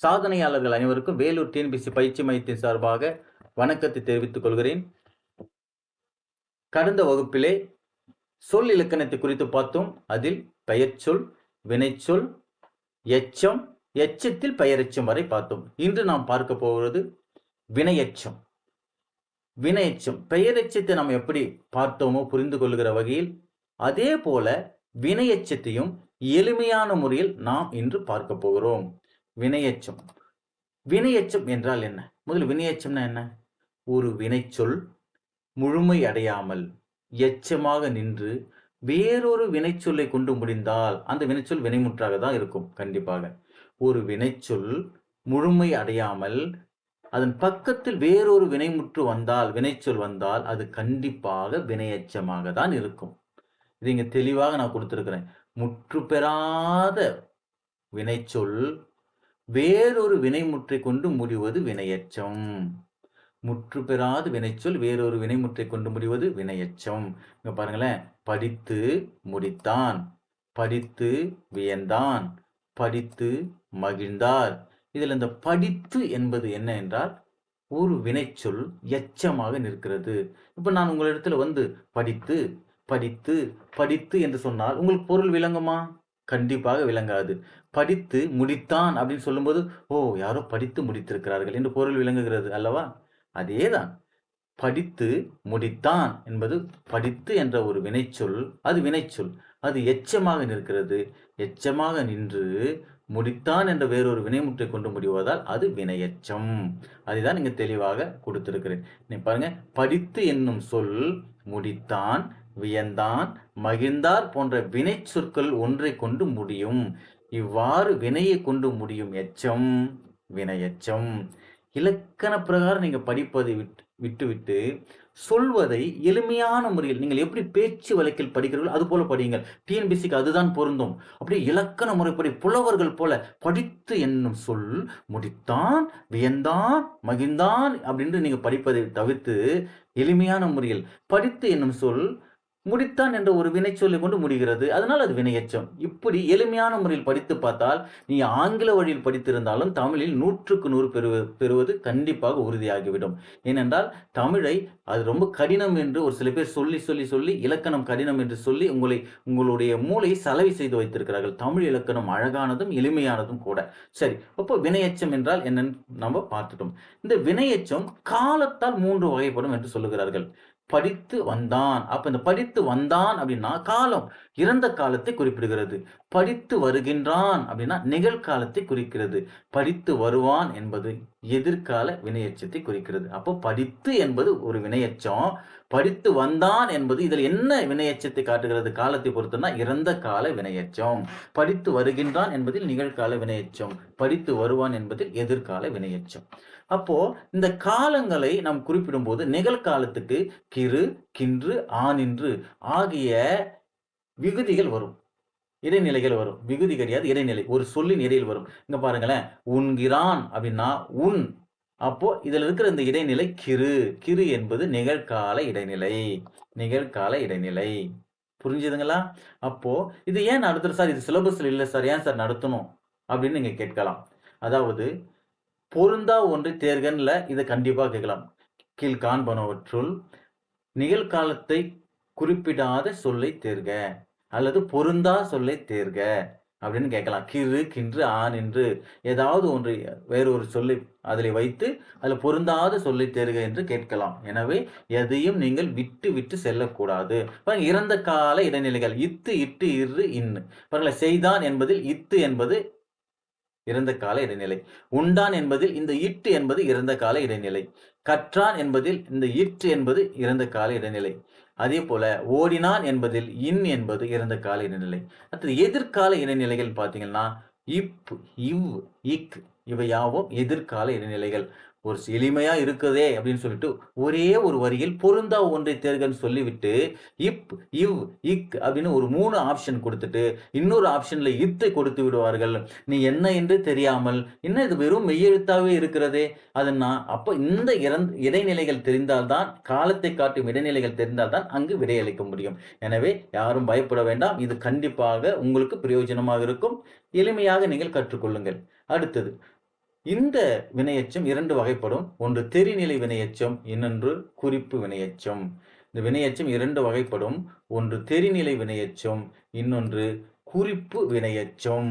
சாதனையாளர்கள் அனைவருக்கும் வேலூர் டிஎன்பிசி பயிற்சி மையத்தின் சார்பாக வணக்கத்தை தெரிவித்துக் கொள்கிறேன். கடந்த வகுப்பிலே சொல் இலக்கணத்தை குறித்து பார்த்தோம். அதில் பெயர்ச்சொல் வினைச்சொல் எச்சம் எச்சத்தில் பெயரெச்சம் வரை பார்த்தோம். இன்று நாம் பார்க்க போகிறது வினையச்சம் வினையச்சம் பெயரெச்சத்தை நாம் எப்படி பார்த்தோமோ புரிந்து கொள்கிற வகையில் அதே போல வினையச்சத்தையும் எளிமையான முறையில் நாம் இன்று பார்க்க போகிறோம். வினையச்சம். வினையச்சம் என்றால் என்ன? முதல் வினையச்சம்னா என்ன? ஒரு வினைச்சொல் முழுமை அடையாமல் எச்சமாக நின்று வேறொரு வினைச்சொல்லை கொண்டு முடிந்தால் அந்த வினைச்சொல் வினைமுற்றாக தான் இருக்கும் கண்டிப்பாக. ஒரு வினைச்சொல் முழுமை அடையாமல் அதன் பக்கத்தில் வேறொரு வினைமுற்று வந்தால் வினைச்சொல் வந்தால் அது கண்டிப்பாக வினையச்சமாக தான் இருக்கும். இது இங்கே தெளிவாக நான் கொடுத்துருக்குறேன். முற்று பெறாத வினைச்சொல் வேறொரு வினைமுற்றை கொண்டு முடிவது வினையச்சம். முற்று பெறாத வினைச்சொல் வேறொரு வினைமுற்றை கொண்டு முடிவது வினையச்சம். இங்க பாருங்களேன் படித்து முடித்தான் படித்து வியந்தான் படித்து மகிழ்ந்தார். இதில் இந்த படித்து என்பது என்ன என்றால் ஒரு வினைச்சொல் எச்சமாக நிற்கிறது. இப்போ நான் உங்களிடத்துல வந்து படித்து படித்து படித்து என்று சொன்னால் உங்களுக்கு பொருள் விளங்குமா? கண்டிப்பாக விளங்காது. படித்து முடித்தான் அப்படின்னு சொல்லும்போது ஓ யாரோ படித்து முடித்திருக்கிறார்கள் என்று பொருள் விளங்குகிறது அல்லவா? அதேதான். படித்து முடித்தான் என்பது படித்து என்ற ஒரு வினைச்சொல் அது வினைச்சொல். அது எச்சமாக நிற்கிறது. எச்சமாக நின்று முடித்தான் என்ற வேறொரு வினைமுற்றை கொண்டு முடிவதால் அது வினையச்சம். அதுதான் இங்கே தெளிவாக கொடுத்திருக்கிறேன். நீ பாருங்க. படித்து என்னும் சொல் முடித்தான் வியந்தான் மகிழ்ந்தார் போன்ற வினை சொற்கள் ஒன்றை கொண்டு முடியும். இவ்வாறு வினையை கொண்டு முடியும் எச்சம் வினையச்சம். இலக்கண பிரகாரம் நீங்கள் படிப்பதை விட்டு விட்டுவிட்டு சொல்வதை எளிமையான முறையில் நீங்கள் எப்படி பேச்சு வழக்கில் படிக்கிறீர்களோ அது போல படியுங்கள். டிஎன்பிசிக்கு அதுதான் பொருந்தும். அப்படியே இலக்கண முறைப்படி புலவர்கள் போல படித்து என்னும் சொல் முடித்தான் வியந்தான் மகிழ்ந்தான் அப்படின்ட்டு நீங்கள் படிப்பதை தவிர்த்து எளிமையான முறையில் படித்து என்னும் சொல் முடித்தான் என்ற ஒரு வினைச்சொல்லை கொண்டு முடிகிறது. அதனால் அது வினையச்சம். இப்படி எளிமையான முறையில் படித்து பார்த்தால் நீ ஆங்கில வழியில் படித்திருந்தாலும் தமிழில் நூற்றுக்கு நூறு பெறுவது பெறுவது கண்டிப்பாக உறுதியாகிவிடும். ஏனென்றால் தமிழை அது ரொம்ப கடினம் என்று ஒரு சில பேர் சொல்லி சொல்லி சொல்லி இலக்கணம் கடினம் என்று சொல்லி உங்களை உங்களுடைய மூளையை சலவை செய்து வைத்திருக்கிறார்கள். தமிழ் இலக்கணம் அழகானதும் எளிமையானதும் கூட. சரி அப்போ வினையச்சம் என்றால் என்னன்னு நம்ம பார்த்துட்டோம். இந்த வினையச்சம் காலத்தால் மூன்று வகைப்படும் என்று சொல்லுகிறார்கள். படித்து வந்தான். அப்ப இந்த படித்து வந்தான் அப்படின்னா காலம். இறந்த காலத்தை குறிப்பிடுகிறது. படித்து வருகின்றான் அப்படின்னா நிகழ்காலத்தை குறிக்கிறது. படித்து வருவான் என்பது எதிர்கால வினையச்சத்தை குறிக்கிறது. அப்போ படித்து என்பது ஒரு வினையச்சம். படித்து வந்தான் என்பது இதில் என்ன வினையச்சத்தை காட்டுகிறது? காலத்தை பொறுத்தனா இறந்த கால வினையச்சம். படித்து வருகின்றான் என்பதில் நிகழ்கால வினையச்சம். படித்து வருவான் என்பதில் எதிர்கால வினையச்சம். அப்போ இந்த காலங்களை நாம் குறிப்பிடும்போது நிகழ்காலத்துக்கு கிரு கின்று ஆனின்று ஆகிய விகுதிகள் வரும். இடைநிலைகள் வரும். விகுதி கிடையாது இடைநிலை. ஒரு சொல்லின் இடையில் வரும். இங்க பாருங்களேன். உண்கிறான் அப்படின்னா உன். அப்போ இதுல இருக்கிற இந்த இடைநிலை கிறு கிறு என்பது நிகழ்கால இடைநிலை. நிகழ்கால இடைநிலை. புரிஞ்சுதுங்களா? அப்போ இது ஏன் நடத்துறோம் சார் இது சிலபஸ்ல இல்லை சார். ஏன் சார் நடத்தணும்? அப்படின்னு நீங்க கேட்கலாம். அதாவது பொருந்தா ஒன்றை தேர்கன்ல இதை கண்டிப்பாக கேட்கலாம். கீழ் காண்பனவற்றுள் நிகழ்காலத்தை குறிப்பிடாத சொல்லை தேர்க. அல்லது பொருந்தா சொல்லை தேர்க அப்படின்னு கேட்கலாம். கிறு கின்று ஆன் என்று ஏதாவது ஒன்று வேறு ஒரு சொல்லை அதில் வைத்து அதில் பொருந்தாத சொல்லை தேர்க என்று கேட்கலாம். எனவே எதையும் நீங்கள் விட்டு விட்டு செல்லக்கூடாது. பாருங்க இறந்த கால இடைநிலைகள். இத்து இட்டு இரு இன்னு. பாருங்களா செய்தான் என்பதில் இத்து என்பது இறந்த கால இடைநிலை. உண்டான் என்பதில் இந்த இட்டு என்பது இறந்த கால இடைநிலை. கற்றான் என்பதில் இந்த இட்டு என்பது இறந்த கால இடைநிலை. அதே போல ஓடினான் என்பதில் இன் என்பது இறந்த கால இடைநிலை. அடுத்தது எதிர்கால இடைநிலைகள் பார்த்தீங்கன்னா இப் இவ். இக் இவை யாவும் எதிர்கால இடைநிலைகள். ஒரு எளிமையா இருக்குதே அப்படின்னு சொல்லிட்டு ஒரே ஒரு வரியில் பொருந்தா ஒன்றை தேர்கன்னு சொல்லிவிட்டு இப் இவ் இக் அப்படின்னு ஒரு மூணு ஆப்ஷன் கொடுத்துட்டு இன்னொரு ஆப்ஷன்ல இத்தை கொடுத்து விடுவார்கள். நீ என்ன என்று தெரியாமல் என்ன இது வெறும் மெய்யெழுத்தாவே இருக்கிறதே? அதனா அப்போ இந்த இறந் இடைநிலைகள் தெரிந்தால்தான் காலத்தை காட்டும் இடைநிலைகள் தெரிந்தால்தான் அங்கு விடையளிக்க முடியும். எனவே யாரும் பயப்பட வேண்டாம். இது கண்டிப்பாக உங்களுக்கு பிரயோஜனமாக இருக்கும். எளிமையாக நீங்கள் கற்றுக்கொள்ளுங்கள். அடுத்தது இந்த வினையச்சம் இரண்டு வகைப்படும். ஒன்று தெரிநிலை வினையச்சம் இன்னொன்று குறிப்பு வினையச்சம். இந்த வினையச்சம் இரண்டு வகைப்படும். ஒன்று தெரிநிலை வினையச்சம் இன்னொன்று குறிப்பு வினையச்சம்.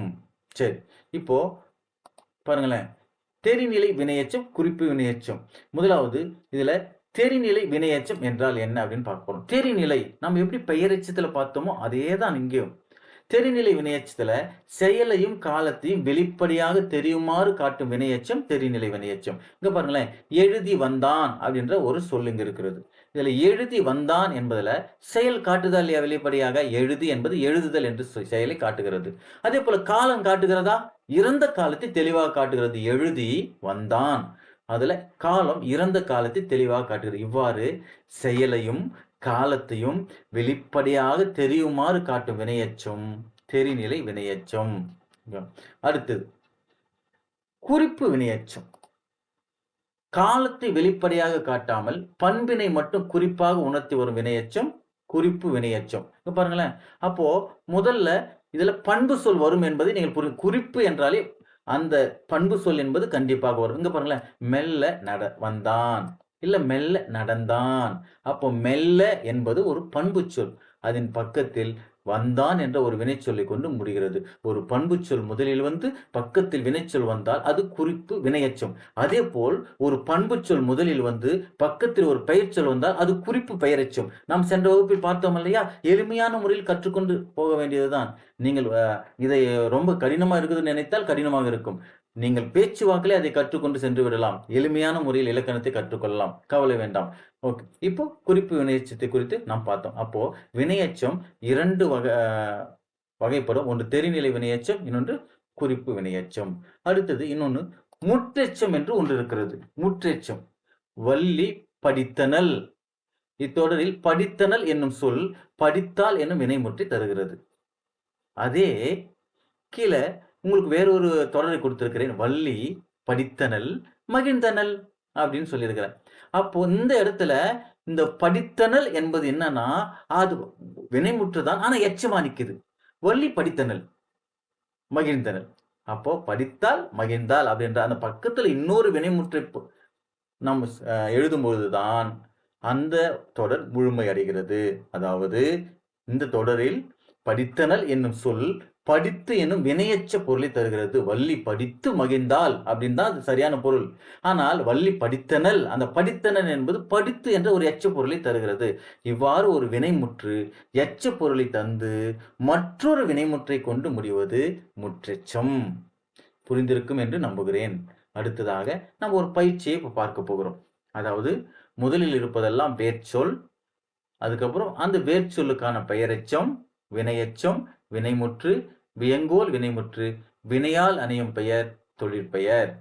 சரி இப்போ பாருங்களேன். தெரிநிலை வினையச்சம் குறிப்பு வினையச்சம். முதலாவது இதுல தெரிநிலை வினையச்சம் என்றால் என்ன அப்படின்னு பார்க்க போறோம் தெரிநிலை நம்ம எப்படி பெயரெச்சத்துல பார்த்தோமோ அதே தான் இங்கேயும். தெரிநிலை வினையச்சத்துல செயலையும் காலத்தையும் வெளிப்படையாக தெரியுமாறு காட்டும் வினையச்சம் தெரிநிலை வினையச்சம். இங்க பாருங்களேன் எழுதி வந்தான் அப்படின்ற ஒரு சொல்லுங்க இருக்கிறது. இதுல எழுதி வந்தான் என்பதுல செயல் காட்டுதல் இல்லையா வெளிப்படையாக? எழுதி என்பது எழுதுதல் என்று சொ- செயலை காட்டுகிறது. அதே போல காலம் காட்டுகிறதா? இறந்த காலத்தை தெளிவாக காட்டுகிறது. எழுதி வந்தான். அதுல காலம் இறந்த காலத்தை தெளிவாக காட்டுகிறது. இவ்வாறு செயலையும் காலத்தையும் வெளிப்படையாக தெரியுமாறு காட்டும் வினையச்சம் தெரிநிலை வினையச்சம். அடுத்தது குறிப்பு வினையச்சம். காலத்தை வெளிப்படையாக காட்டாமல் பண்பினை மட்டும் குறிப்பாக உணர்த்தி வரும் வினையச்சம் குறிப்பு வினையச்சம். பாருங்களேன் அப்போ முதல்ல இதுல பண்பு சொல் வரும் என்பதை நீங்கள் புரி குறிப்பு என்றாலே அந்த பண்பு சொல் என்பது கண்டிப்பாக வரும். இங்க பாருங்களேன் மெல்ல நட வந்தான். இல்ல மெல்ல நடந்தான். அப்போ மெல்ல என்பது ஒரு பண்பு சொல். அதன் பக்கத்தில் வந்தான் என்ற ஒரு வினைச்சொல்லை கொண்டு முடிகிறது. ஒரு பண்புச்சொல் முதலில் வந்து பக்கத்தில் வினைச்சொல் வந்தால் அது குறிப்பு வினையச்சம் அதே போல் ஒரு பண்புச்சொல் முதலில் வந்து பக்கத்தில் ஒரு பெயர்ச்சொல் வந்தால் அது குறிப்பு பெயரச்சம் நாம் சென்ற வகுப்பில் பார்த்தோம் இல்லையா? எளிமையான முறையில் கற்றுக்கொண்டு போக வேண்டியதுதான். நீங்கள் இதை ரொம்ப கடினமாக இருக்குதுன்னு நினைத்தால் கடினமாக இருக்கும். நீங்கள் பேச்சு வாக்கிலே அதை கற்றுக்கொண்டு சென்று விடலாம். எளிமையான முறையில் இலக்கணத்தை கற்றுக்கொள்ளலாம். கவலை வேண்டாம். ஓகே. இப்போ குறிப்பு வினையச்சத்தை குறித்து நாம் பார்த்தோம். அப்போ வினையச்சம் இரண்டு வகை வகைப்படும். ஒன்று தெரிநிலை வினையச்சம் இன்னொன்று குறிப்பு வினையச்சம். அடுத்தது இன்னொன்று முற்றெச்சம் என்று ஒன்று இருக்கிறது. முற்றெச்சம். வள்ளி படித்தனல். இத்தொடரில் படித்தனல் என்னும் சொல் படித்தால் என்னும் வினைமுற்றி தருகிறது. அதே கீழே உங்களுக்கு வேறொரு தொடரை கொடுத்திருக்கிறேன். வள்ளி படித்தனல் மகிழ்ந்தனல் அப்படின்னு சொல்லியிருக்கிறேன் அப்போ இந்த இடத்துல இந்த படித்தனல் என்பது என்னன்னா அது வினைமுற்றுதான் ஆனா எச்சமா நிக்குது வள்ளி படித்தனல் மகிழ்ந்தனல். அப்போ படித்தால் மகிழ்ந்தால் அப்படின்ற அந்த பக்கத்துல இன்னொரு வினைமுற்றை பு- நம்ம எழுதும் பொழுதுதான் அந்த தொடர் முழுமை அடைகிறது அதாவது இந்த தொடரில் படித்தனல் என்னும் சொல் படித்து என்னும் வினையச்ச பொருளை தருகிறது. வள்ளி படித்து மகிழ்ந்தால் அப்படின்னு தான் அது சரியான பொருள். ஆனால் வள்ளி படித்தனல் அந்த படித்தனல் என்பது படித்து என்ற ஒரு எச்ச பொருளை தருகிறது. இவ்வாறு ஒரு வினைமுற்று எச்ச பொருளை தந்து மற்றொரு வினைமுற்றை கொண்டு முடிவது முற்றெச்சம். புரிந்திருக்கும் என்று நம்புகிறேன். அடுத்ததாக நம்ம ஒரு பயிற்சியை இப்போ பார்க்க போகிறோம். அதாவது முதலில் இருப்பதெல்லாம் வேர்ச்சொல் அதுக்கப்புறம் அந்த வேர்ச்சொல்லுக்கான பெயரெச்சம் வினையச்சம் வினைமுற்று வியங்கோல் வினைமுற்று வினையால் அணையும் பெயர் தொழிற்பெயர்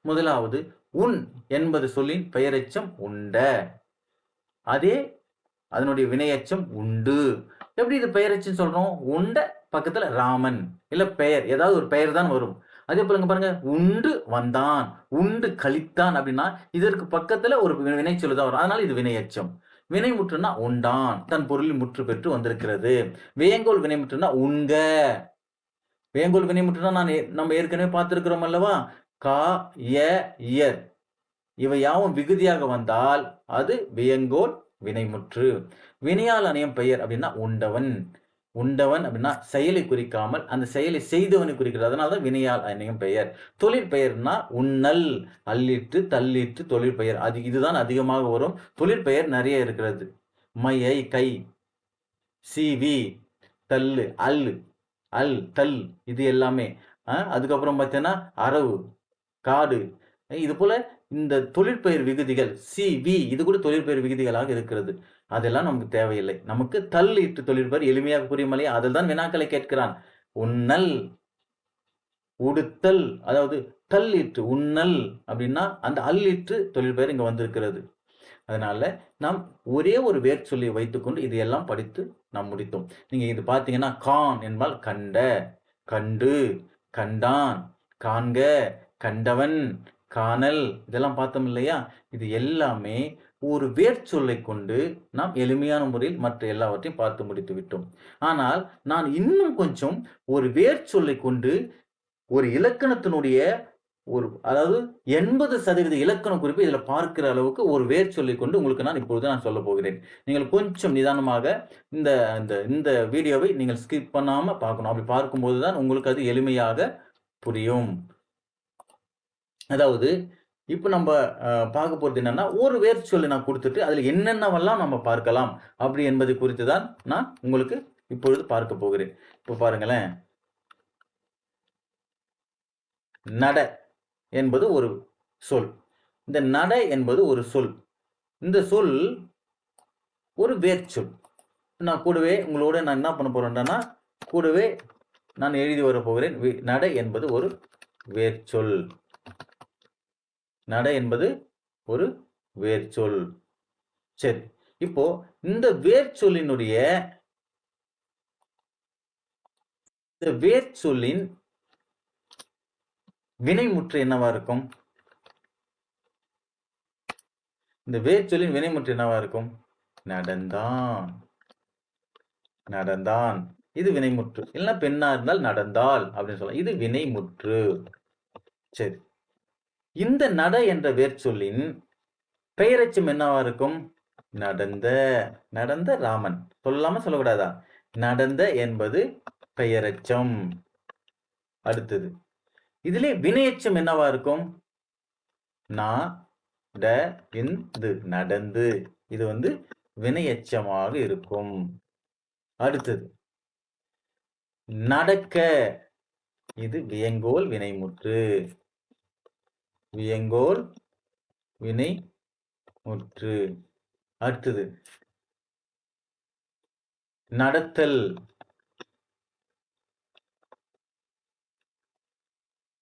முதலாவது உன் என்பது சொல்லின் பெயரெச்சம் உண்ட. அதே அதனுடைய வினையச்சம் உண்டு. எப்படி இது பெயரெச்சம் சொல்றோம்? உண்ட பக்கத்துல ராமன் இல்ல பெயர் ஏதாவது ஒரு பெயர் தான் வரும். அதே போலங்க பாருங்க உண்டு வந்தான் உண்டு கழித்தான் அப்படின்னா இதற்கு பக்கத்துல ஒரு வினை வினைச்சொல் தான் வரும். அதனால இது வினையெச்சம். வினைமுற்றுனா உண்டான் தன் பொருளில் முற்று பெற்று வந்திருக்கிறது. வேங்கோல் வினைமுற்றுனா உண்க. வேங்கோல் வினைமுற்றுனா நான் நம்ம ஏற்கனவே பார்த்துருக்கிறோம் அல்லவா? கா எ இயர் இவை யாவும் விகுதியாக வந்தால் அது வியங்கோல் வினைமுற்று. வினையால் அணையும் பெயர் அப்படின்னா உண்டவன். உண்டவன் அப்படின்னா செயலை குறிக்காமல் அந்த செயலை செய்தவனை குறிக்கிறது. அதனால தான் வினையால் அணையும் பெயர். தொழிற்பெயர்னா உண்ணல் அள்ளிட்டு தள்ளிட்டு தொழிற்பெயர் அது இதுதான் அதிகமாக வரும். தொழிற்பெயர் நிறைய இருக்கிறது. மையை கை சிவி தள்ளு அல் அல் தல் இது எல்லாமே. அதுக்கப்புறம் பார்த்தீங்கன்னா அரவு காடு. இது போல இந்த தொழிற்பெயர் விகுதிகள் சி வி இது கூட தொழிற்பெயர் விகுதிகளாக இருக்கிறது. அதெல்லாம் நமக்கு தேவையில்லை. நமக்கு தல் இட்டு தொழிற்பெயர் எளிமையாக புரியும் இல்லையா அதில் தான் வினாக்களை கேட்கிறான். உண்ணல் உடுத்தல் அதாவது தல் இட்டு உண்ணல் அப்படின்னா அந்த அல் இட்டு தொழிற்பெயர் இங்க வந்திருக்கிறது. அதனால நாம் ஒரே ஒரு வேர்ச்சொல்லை வைத்துக்கொண்டு இதையெல்லாம் படித்து நாம் முடித்தோம். நீங்க இது பார்த்தீங்கன்னா கான் என்பால் கண்ட கண்டு கண்டான் காண்க கண்டவன் காணல் இதெல்லாம் பார்த்தோம் இல்லையா? இது எல்லாமே ஒரு வேர்ச்சொல்லை கொண்டு நாம் எளிமையான முறையில் மற்ற எல்லாவற்றையும் பார்த்து முடித்து விட்டோம். ஆனால் நான் இன்னும் கொஞ்சம் ஒரு வேர்ச்சொல்லை கொண்டு ஒரு இலக்கணத்தினுடைய ஒரு அதாவது எண்பது சதவீத இலக்கண குறிப்பு இதில் பார்க்கிற அளவுக்கு ஒரு வேர் சொல்லி கொண்டு உங்களுக்கு நான் இப்பொழுது நான் சொல்ல போகிறேன். நீங்கள் கொஞ்சம் நிதானமாக இந்த இந்த இந்த வீடியோவை நீங்கள் ஸ்கிப் பண்ணாமல் பார்க்கணும். அப்படி பார்க்கும்போது தான் உங்களுக்கு அது எளிமையாக புரியும். அதாவது இப்போ நம்ம பார்க்க போகிறது என்னன்னா ஒரு வேர் சொல்லி நான் கொடுத்துட்டு அதில் என்னென்னவெல்லாம் நம்ம பார்க்கலாம் அப்படி என்பது குறித்து தான் நான் உங்களுக்கு இப்பொழுது பார்க்க போகிறேன். இப்போ பாருங்களேன். நட. என்பது ஒரு சொல். இந்த நட என்பது ஒரு சொல். இந்த சொல் ஒரு வேர்ச்சொல் நான் கூடவே உங்களோட நான் என்ன பண்ண போறேன்னா கூடவே நான் எழுதி வர போகிறேன். நட என்பது ஒரு வேர்ச்சொல் நட என்பது ஒரு வேர்ச்சொல் சரி இப்போ இந்த வேர்ச்சொல்லினுடைய இந்த வேர்ச்சொல்லின் வினைமுற்று என்னவா இருக்கும்? இந்த வேர்ச்சொல்லின் வினைமுற்று என்னவா இருக்கும்? நடந்தான். நடந்தான். இது வினைமுற்று. இல்லைன்னா பெண்ணா இருந்தால் நடந்தால் அப்படின்னு சொல்லலாம். இது வினைமுற்று. சரி. இந்த நட என்ற வேர்ச்சொல்லின் பெயரச்சம் என்னவா இருக்கும்? நடந்த. நடந்த ராமன். சொல்லாம சொல்லக்கூடாதா? நடந்த என்பது பெயரச்சம். அடுத்தது. இதிலே வினையச்சம் என்னவா இருக்கும்? நான் ட இந்து நடந்து. இது வந்து வினையச்சமாக இருக்கும். அடுத்தது நடக்க. இது வியங்கோல் வினைமுற்று. வியங்கோல் வினை முற்று அடுத்தது நடத்தல்.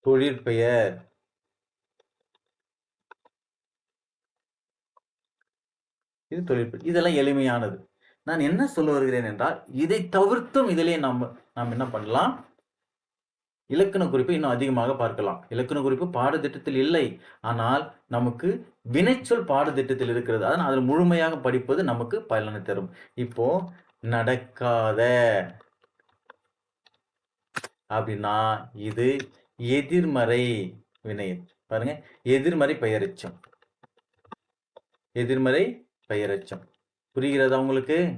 தொழிற்பெயர். இது தொழிற்பெயர். இதெல்லாம் எளிமையானது. நான் என்ன சொல்ல வருகிறேன் என்றால் இதை தவிர்த்தும் இதிலே நாம் நாம் என்ன பண்ணலாம்? இலக்கண குறிப்பை இன்னும் அதிகமாக பார்க்கலாம். இலக்கண குறிப்பு பாடத்திட்டத்தில் இல்லை. ஆனால் நமக்கு வினைச்சொல் பாடத்திட்டத்தில் இருக்கிறது. அதனால் அதில் முழுமையாக படிப்பது நமக்கு பலனை தரும். இப்போ நடக்காத. அப்படின்னா இது எதிர்மறை வினை பாருங்க. எதிர்மறை பெயரெச்சம். எதிர்மறை பெயரெச்சம். புரிகிறதா உங்களுக்கு?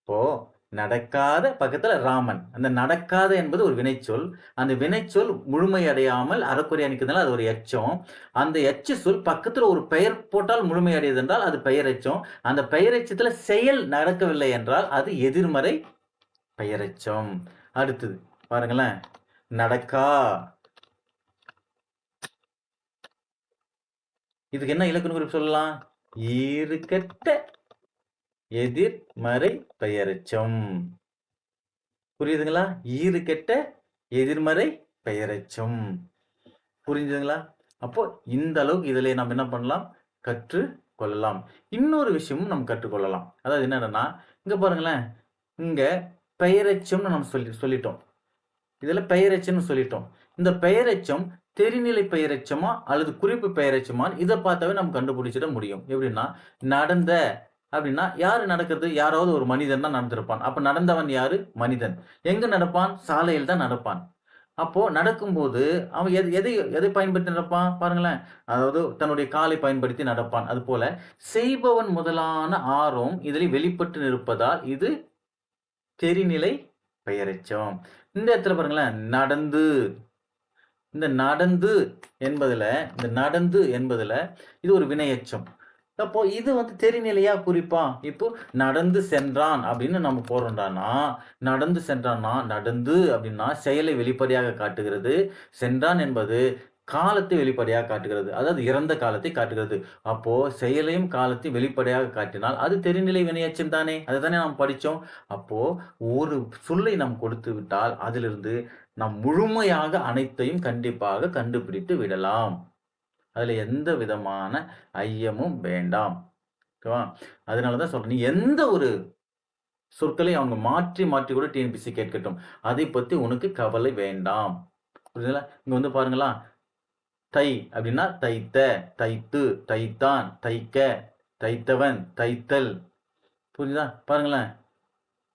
இப்போ நடக்காத பக்கத்துல ராமன். அந்த நடக்காத என்பது ஒரு வினைச்சொல். அந்த வினைச்சொல் முழுமை அடையாமல் அறக்குறையா நிற்கிறதுனால அது ஒரு எச்சம். அந்த எச்ச சொல் பக்கத்துல ஒரு பெயர் போட்டால் முழுமை அடையுது என்றால் அது பெயரச்சம். அந்த பெயரெச்சத்துல செயல் நடக்கவில்லை என்றால் அது எதிர்மறை பெயரெச்சம். அடுத்தது பாருங்களேன். நடக்கா இதுக்கு என்ன இலக்கண குறிப்பு சொல்லலாம்? ஈறுகட்ட எதிர்மறை பெயரச்சம். புரியுதுங்களா? ஈறுகட்ட எதிர்மறை பெயரெச்சம். புரிஞ்சுதுங்களா? அப்போ இந்த அளவுக்கு இதிலே நம்ம என்ன பண்ணலாம்? கற்று கொள்ளலாம் இன்னொரு விஷயமும் நம்ம கற்றுக்கொள்ளலாம். அதாவது என்னன்னா இங்க பாருங்களேன். இங்க பெயரச்சம்னு நம்ம சொல்லி சொல்லிட்டோம். இதுல பெயரச்சம்னு சொல்லிட்டோம். இந்த பெயரெச்சம் தெரிநிலை பெயரெச்சமா அல்லது குறிப்பு பெயரெச்சமான்னு இதை பார்த்தாவே நம்ம கண்டுபிடிச்சிட முடியும். எப்படின்னா நடந்த அப்படின்னா யாரு நடக்கிறது? யாராவது ஒரு மனிதன் தான் நடந்திருப்பான். அப்ப நடந்தவன் யாரு? மனிதன். எங்க நடப்பான்? சாலையில் தான் நடப்பான். அப்போ நடக்கும்போது அவன் எது எதை எதை பயன்படுத்தி நடப்பான் பாருங்களேன். அதாவது தன்னுடைய காலை பயன்படுத்தி நடப்பான். அது போல செய்பவன் முதலான ஆர்வம் இதில் வெளிப்பட்டு நிற்பதால் இது தெரிநிலை பெயரெச்சம். இந்த இடத்துல பாருங்களேன் நடந்து இந்த நடந்து என்பதில் இந்த நடந்து என்பதில் இது ஒரு வினையெச்சம். அப்போ இது வந்து தெரிநிலையா குறிப்பா? இப்போ நடந்து சென்றான் அப்படின்னு நம்ம போறோம்டானா நடந்து சென்றான்னா நடந்து அப்படின்னா செயலை வெளிப்படையாக காட்டுகிறது. சென்றான் என்பது காலத்தை வெளிப்படையாக காட்டுகிறது. அதாவது இறந்த காலத்தை காட்டுகிறது. அப்போ செயலையும் காலத்தையும் வெளிப்படையாக காட்டினால் அது தெரிநிலை வினையச்சம் தானே. அதுதானே நாம் படித்தோம் அப்போ ஒரு சொல்லை நாம் கொடுத்து விட்டால் அதிலிருந்து நாம் முழுமையாக அனைத்தையும் கண்டிப்பாக கண்டுபிடித்து விடலாம். அதில் எந்த விதமான ஐயமும் வேண்டாம். ஓகேவா? அதனால தான் சொல்கிறேன் நீ எந்த ஒரு சொற்களை அவங்க மாற்றி மாற்றி கூட டிஎன்பிசி கேட்கட்டும். அதை பற்றி உனக்கு கவலை வேண்டாம். புரியுதுங்களா? இங்கே வந்து பாருங்களா தை அப்படின்னா தைத்த தைத்து தைத்தான் தைக்க தைத்தவன் தைத்தல். புரியுதா பாருங்களேன்.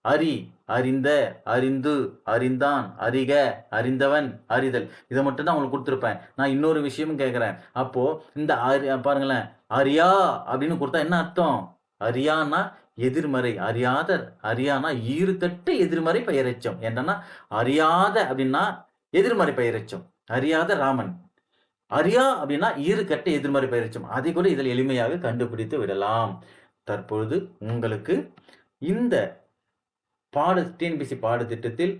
அறி அறிந்த அறிந்து அறிந்தான் அறிக அறிந்தவன் அறிதல். இதை மட்டும் தான் உங்களுக்கு கொடுத்துருப்பேன். நான் இன்னொரு விஷயமும் கேட்குறேன். அப்போ இந்த அறி பாருங்களேன். அரியா அப்படின்னு கொடுத்தா என்ன அர்த்தம்? அறியான்னா எதிர்மறை அறியாத அறியானா ஈறுகட்ட எதிர்மறை பெயரச்சம். என்னன்னா அறியாத அப்படின்னா எதிர்மறை பெயரச்சம். அறியாத ராமன். அறியா அப்படின்னா ஈறுகட்ட எதிர்மறை பெயரெச்சம் அதை கூட இதில் எளிமையாக கண்டுபிடித்து விடலாம். தற்பொழுது உங்களுக்கு இந்த பாட டிஎன்பிசி பாடத்திட்டத்தில்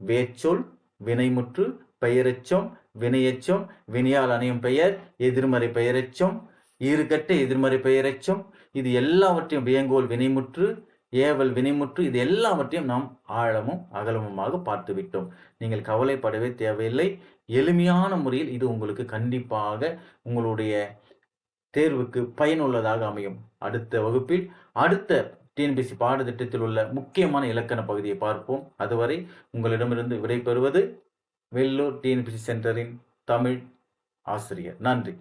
வேச்சொல் வினைமுற்று பெயரச்சம் வினையச்சம் வினையால் அணையும் பெயர் எதிர்மறை பெயரச்சம் ஈறுகட்ட எதிர்மறை பெயரச்சம் இது எல்லாவற்றையும் வியங்கோல் வினைமுற்று ஏவல் வினைமுற்று இது எல்லாவற்றையும் நாம் ஆழமும் அகலமுமாக பார்த்து விட்டோம் நீங்கள் கவலைப்படவே தேவையில்லை. எளிமையான முறையில் இது உங்களுக்கு கண்டிப்பாக உங்களுடைய தேர்வுக்கு பயனுள்ளதாக அமையும். அடுத்த வகுப்பில் அடுத்த டிஎன்பிசி பாடத்திட்டத்தில் உள்ள முக்கியமான இலக்கண பகுதியை பார்ப்போம். அதுவரை உங்களிடமிருந்து விடைபெறுவது வெள்ளூர் டிஎன்பிசி சென்டரின் தமிழ் ஆசிரியர். நன்றி.